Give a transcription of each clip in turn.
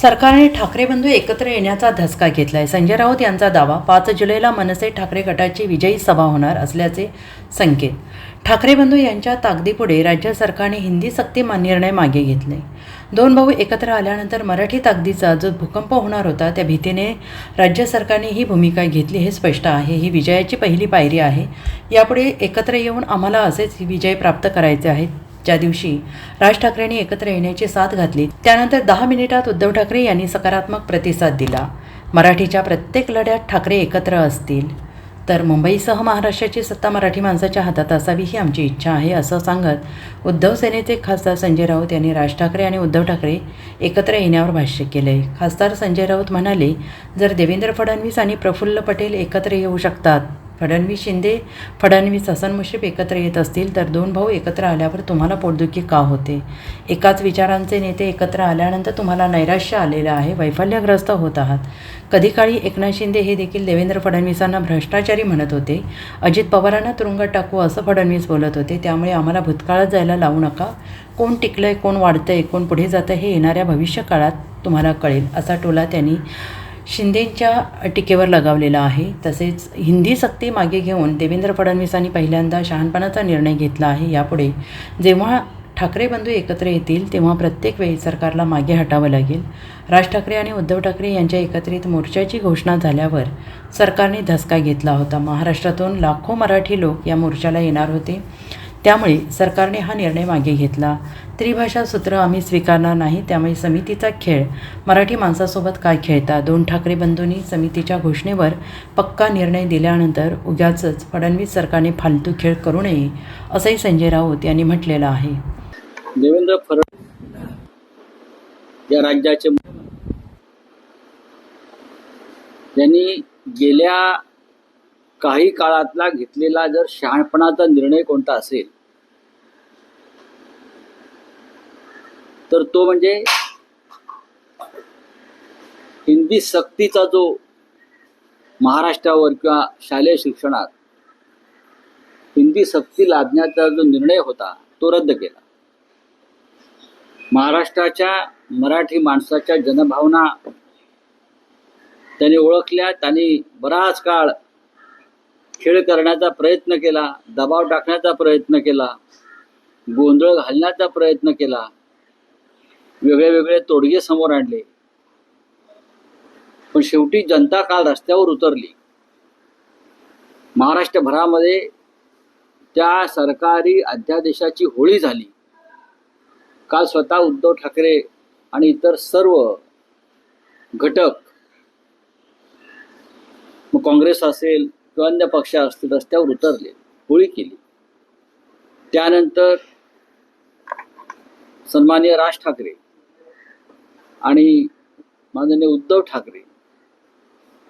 सरकारने ठाकरे बंधू एकत्र येण्याचा धसका घेतलाय. संजय राऊत यांचा दावा पाच जुलैला मनसे ठाकरे गटाची विजयी सभा होणार असल्याचे संकेत. ठाकरे बंधू यांच्या ताकदीपुढे राज्य सरकारने हिंदी सक्तीमान निर्णय मागे घेतले. दोन भाऊ एकत्र आल्यानंतर मराठी ताकदीचा जो भूकंप होणार होता त्या भीतीने राज्य सरकारने ही भूमिका घेतली हे स्पष्ट आहे. ही विजयाची पहिली पायरी आहे. यापुढे एकत्र येऊन आम्हाला असेच विजय प्राप्त करायचे आहेत. ज्या दिवशी राज ठाकरेंनी एकत्र येण्याची साथ घातली त्यानंतर दहा मिनिटात उद्धव ठाकरे यांनी सकारात्मक प्रतिसाद दिला. मराठीच्या प्रत्येक लढ्यात ठाकरे एकत्र असतील तर मुंबईसह महाराष्ट्राची सत्ता मराठी माणसाच्या हातात असावी ही आमची इच्छा आहे असं सांगत उद्धव सेनेचे खासदार संजय राऊत यांनी राज ठाकरे आणि उद्धव ठाकरे एकत्र येण्यावर भाष्य केले खासदार संजय राऊत म्हणाले जर देवेंद्र फडणवीस आणि प्रफुल्ल पटेल एकत्र येऊ शकतात फडणवीस शिंदे फडणवीस हसन मुश्रीफ एकत्र येत असतील तर दोन भाऊ एकत्र आल्यावर तुम्हाला पोटदुखी का होते? एकाच विचारांचे नेते एकत्र आल्यानंतर तुम्हाला नैराश्य आलेलं आहे वैफल्यग्रस्त होत आहात. कधी काळी एकनाथ शिंदे हे देखील देवेंद्र फडणवीसांना भ्रष्टाचारी म्हणत होते. अजित पवारांना तुरुंगात टाकू असं फडणवीस बोलत होते. त्यामुळे आम्हाला भूतकाळात जायला लावू नका. कोण टिकलंय कोण वाढतंय कोण पुढे जातं हे येणाऱ्या भविष्यकाळात तुम्हाला कळेल असा टोला त्यांनी शिंदेंच्या टीकेवर लगावलेला आहे. तसेच हिंदी सक्ती मागे घेऊन देवेंद्र फडणवीसांनी पहिल्यांदा शहाणपणाचा निर्णय घेतला आहे. यापुढे जेव्हा ठाकरे बंधू एकत्र येतील तेव्हा प्रत्येक वेळी सरकारला मागे हटावं लागेल. राज ठाकरे आणि उद्धव ठाकरे यांच्या एकत्रित मोर्चाची घोषणा झाल्यावर सरकारने धसका घेतला होता. महाराष्ट्रातून लाखो मराठी लोक या मोर्चाला येणार होते. त्यामुळे सरकारने हा निर्णय मागे घेतला. त्रिभाषा सूत्र आम्ही स्वीकारणार नाही त्यामुळे समितीचा खेळ. मराठी माणसासोबत काय खेळता? दोन ठाकरे बंधूंनी समितीच्या घोषणेवर पक्का निर्णय दिल्यानंतर उद्याच फडणवीस सरकारने फालतू खेळ करू नये असंही संजय राऊत यांनी म्हटलेलं आहे. देवेंद्र फडणवीस या राज्याचे त्यांनी गेल्या काही काळातला घेतलेला जर शहाणपणाचा निर्णय कोणता असेल तर तो म्हणजे हिंदी सक्तीचा जो महाराष्ट्रावर किंवा शालेय शिक्षणात हिंदी सक्ती लादण्याचा जो निर्णय होता तो रद्द केला. महाराष्ट्राच्या मराठी माणसाच्या जनभावना त्याने ओळखल्या त्यांनी बराच काळ खेळ करण्याचा प्रयत्न केला दबाव टाकण्याचा प्रयत्न केला गोंधळ घालण्याचा प्रयत्न केला वेगळे वेगळे तोडगे समोर आणले. पण शेवटी जनता काल रस्त्यावर उतरली. महाराष्ट्रभरामध्ये त्या सरकारी अध्यादेशाची होळी झाली. काल स्वतः उद्धव ठाकरे आणि इतर सर्व घटक मग काँग्रेस असेल किंवा अन्य पक्ष असतील रस्त्यावर उतरले होळी केली. त्यानंतर सन्माननीय राज ठाकरे आणि माननीय उद्धव ठाकरे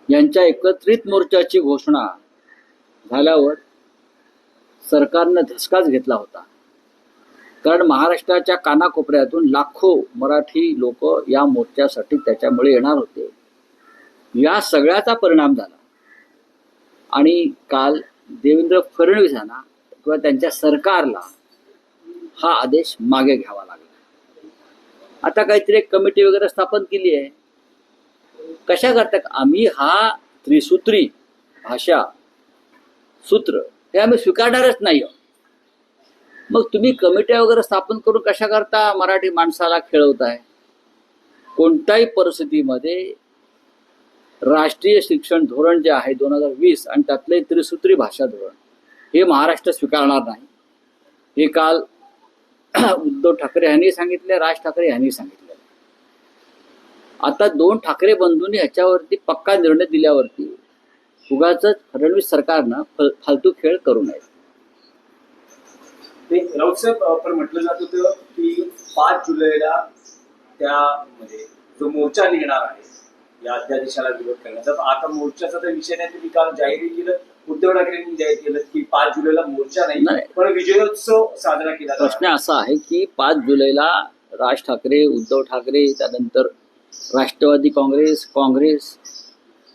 यांच्या एकत्रित मोर्चाची घोषणा झाल्यावर सरकारनं धसकाच घेतला होता. कारण महाराष्ट्राच्या कानाकोपऱ्यातून लाखो मराठी लोक या मोर्चासाठी त्याच्यामुळे येणार होते. या सगळ्याचा परिणाम झाला. आणि काल देवेंद्र फडणवीसांना किंवा त्यांच्या सरकारला हा आदेश मागे घ्यावा लागला. आता काहीतरी एक कमिटी वगैरे स्थापन केली आहे. कशा करता आम्ही हा त्रिसूत्री भाषा सूत्र हे आम्ही स्वीकारणारच नाही मग तुम्ही कमिट्या वगैरे स्थापन करून कशा करता? मराठी माणसाला खेळवताय. कोणत्याही परिस्थितीमध्ये राष्ट्रीय शिक्षण धोरण जे आहे दोन हजार वीस आणि त्यातले त्रिसूत्री भाषा धोरण हे महाराष्ट्र स्वीकारणार नाही. हे काल उद्धव ठाकरे यांनी सांगितले राज ठाकरे यांनी सांगितले. आता दोन ठाकरे बंधूंनी ह्याच्यावरती पक्का निर्णय दिल्यावरती उगाच फडणवीस सरकारनं फल- फालतू खेळ करू नये. राऊत साहेब म्हटलं जात होतं की पाच जुलैला त्या म्हणजे जो मोर्चा निघणार आहे या अध्यादेशाला विरोध करण्याचा. आता मोर्चाचा तर विषय नाही तुम्ही काल जाहीर केलं उद्धव ठाकरेंनी जाहीर केलं की पाच जुलैला मोर्चा नाही. पण विजयोत्सव साजरा केला प्रश्न असा आहे की पाच जुलैला राज ठाकरे उद्धव ठाकरे त्यानंतर राष्ट्रवादी काँग्रेस काँग्रेस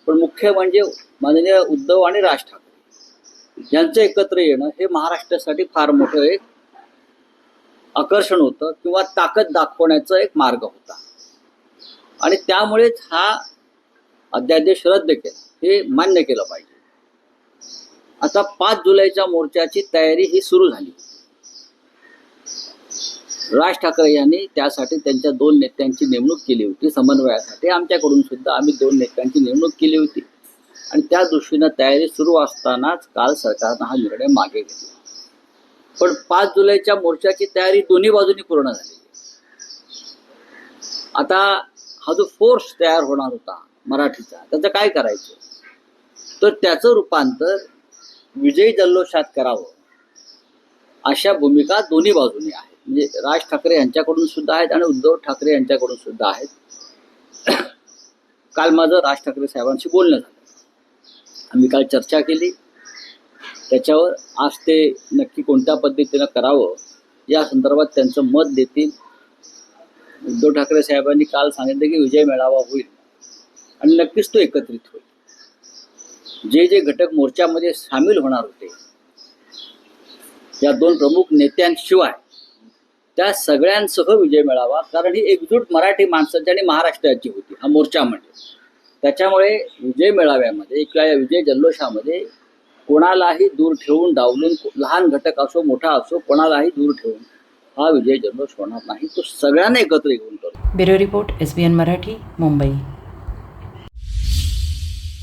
पण मुख्य म्हणजे माननीय उद्धव आणि राज ठाकरे. यांचं एकत्र येणं हे महाराष्ट्रासाठी फार मोठं एक आकर्षण होतं किंवा ताकद दाखवण्याचा एक मार्ग होता. आणि त्यामुळेच हा अध्यादेश रद्द केला. हे मान्य केलं पाहिजे. आता पाच जुलैच्या मोर्चाची तयारी ही सुरू झाली. राज ठाकरे यांनी त्यासाठी त्यांच्या दोन नेत्यांची नेमणूक केली होती. समन्वयासाठी आमच्याकडून सुद्धा आम्ही दोन नेत्यांची नेमणूक केली होती. आणि त्या दृष्टीनं तयारी सुरू असतानाच काल सरकारनं हा निर्णय मागे घेतला. पण पाच जुलैच्या मोर्चाची तयारी दोन्ही बाजूनी पूर्ण झाली. आता हा जो फोर्स तयार होणार होता मराठीचा त्याचं काय करायचं? तर त्याचं रूपांतर विजयी जल्लोषात करावं. अशा भूमिका दोन्ही बाजूनी आहेत. म्हणजे राज ठाकरे यांच्याकडून सुद्धा आहेत आणि उद्धव ठाकरे यांच्याकडून सुद्धा आहेत. काल माझं राज ठाकरे साहेबांशी बोलणं झालं. आम्ही काल चर्चा केली. त्याच्यावर आज ते नक्की कोणत्या पद्धतीनं करावं या संदर्भात त्यांचं मत देतील. उद्धव ठाकरे साहेबांनी काल सांगितलं की विजय मेळावा होईल. आणि नक्कीच तो एकत्रित होईल. जे जे घटक मोर्चामध्ये सामील होणार होते या दोन प्रमुख नेत्यांशिवाय त्या सगळ्यांसह विजय मिळावा कारण ही एकजूट मराठी माणसाची आणि महाराष्ट्राची होती हा मोर्चा म्हणजे. त्याच्यामुळे विजय मेळाव्यामध्ये किंवा या विजय जल्लोषामध्ये कोणालाही दूर ठेवून डावलून लहान घटक असो मोठा असो कोणालाही दूर ठेवून हा विजय जल्लोष होणार नाही तो सगळ्यांना एकत्र येऊन करतो. Bureau report S B N Marathi Mumbai.